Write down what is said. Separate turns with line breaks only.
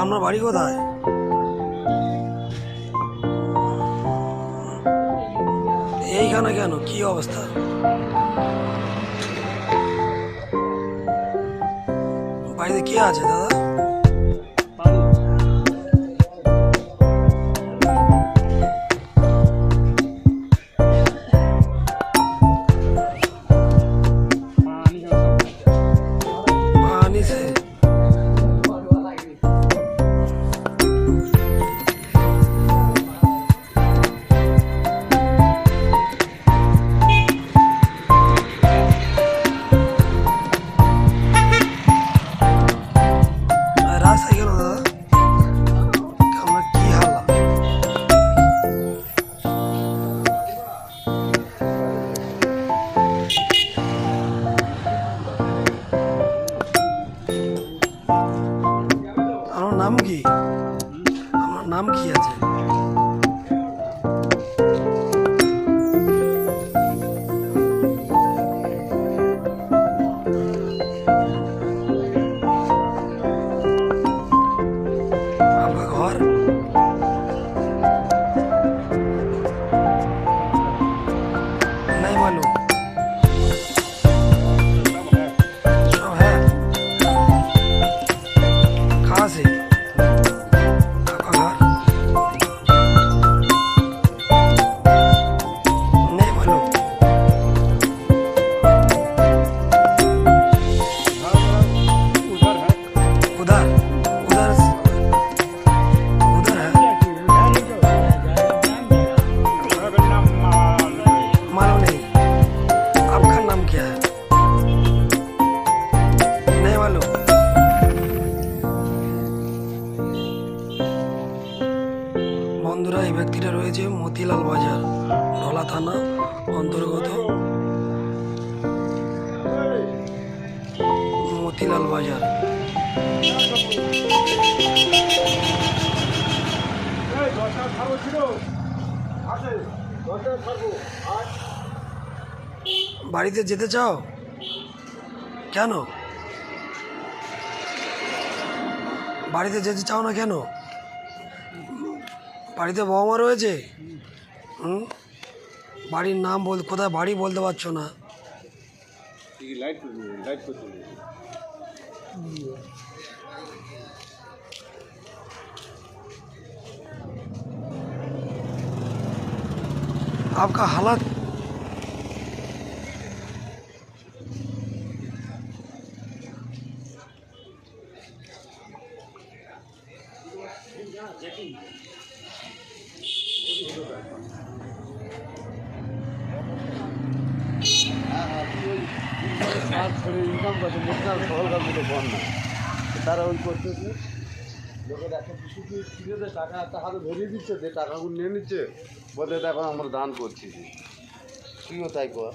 আপনার বাড়ি কোথায়? এইখানে কেন? কি অবস্থা? বাড়িতে কে আছে দাদা? নাম কি? আমার নাম কি আছে? আপনার क्या है नहीं मालूम বন্ধুরা এই ব্যক্তিটা রয়েছে মতিলাল বাজার ঢলা থানা অন্তর্গত মতিলাল বাজার বাড়িতে যেতে চাও কেন বাড়িতে যেতে চাও না কেন বাড়িতে বাবা মা রয়েছে হুম বাড়ির নাম বল কোথায় বাড়ি বলতে পারছো না
লাইট লাইট করতে
आपका हालत
ইনকাম করছে ন্যাশনাল সরকার মতো বন্যা তারা ওই করতেছে লোকের একটা কিছু কি কিনে দেয় টাকা একটা হাতে ধরিয়ে দিচ্ছে যে টাকাগুলো নিয়ে নিচ্ছে বলতে দেখো আমরা দান করছি তুইও তাই কর